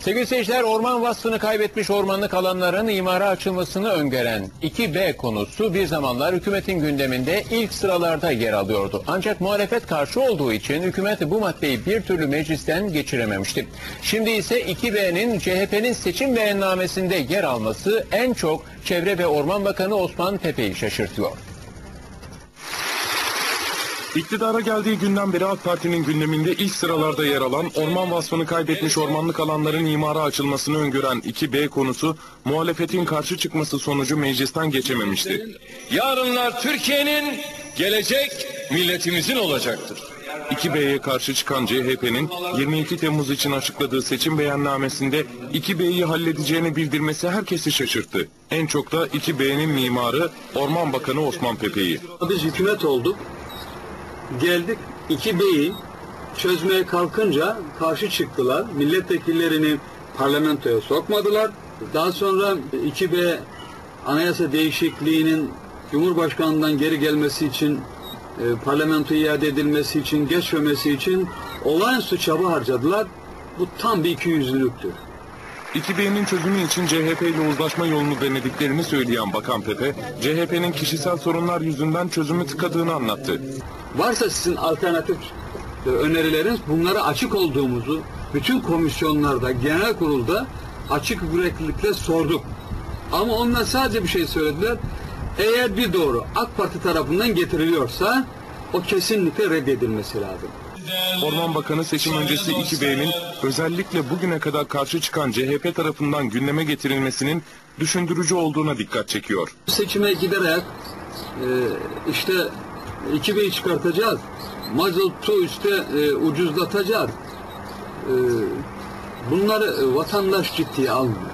Sevgili seyirciler orman vasfını kaybetmiş ormanlık alanların imara açılmasını öngören 2B konusu bir zamanlar hükümetin gündeminde ilk sıralarda yer alıyordu. Ancak muhalefet karşı olduğu için hükümet bu maddeyi bir türlü meclisten geçirememişti. Şimdi ise 2B'nin CHP'nin seçim beyannamesinde yer alması en çok Çevre ve Orman Bakanı Osman Tepe'yi şaşırtıyor. İktidara geldiği günden beri AK Parti'nin gündeminde ilk sıralarda yer alan orman vasfını kaybetmiş ormanlık alanların imara açılmasını öngören 2B konusu muhalefetin karşı çıkması sonucu meclisten geçememişti. Yarınlar Türkiye'nin, gelecek milletimizin olacaktır. 2B'ye karşı çıkan CHP'nin 22 Temmuz için açıkladığı seçim beyannamesinde 2B'yi halledeceğini bildirmesi herkesi şaşırttı. En çok da 2B'nin mimarı Orman Bakanı Osman Pepe'yi. Biz hükümet olduk. Geldik iki beyi çözmeye kalkınca karşı çıktılar. Milletvekillerini parlamentoya sokmadılar. Daha sonra 2B anayasa değişikliğinin Cumhurbaşkanı'ndan geri gelmesi için e, parlamentoya iade edilmesi için geçmemesi için olağanüstü çaba harcadılar. Bu tam bir ikiyüzlülüktür. 2B'nin çözümü için CHP ile uzlaşma yolunu denediklerini söyleyen Bakan Pepe, CHP'nin kişisel sorunlar yüzünden çözümü tıkadığını anlattı. Varsa sizin alternatif e, önerileriniz bunlara açık olduğumuzu bütün komisyonlarda, genel kurulda açık yüreklilikle sorduk. Ama onlar sadece bir şey söylediler. Eğer bir doğru AK Parti tarafından getiriliyorsa o kesinlikle reddedilmesi lazım. Orman Bakanı seçim öncesi 2B'nin özellikle bugüne kadar karşı çıkan CHP tarafından gündeme getirilmesinin düşündürücü olduğuna dikkat çekiyor. Seçime giderek e, işte 2000'i çıkartacağız. Mazotu işte e, ucuzlatacağız. E, bunları e, vatandaş ciddiye almıyor.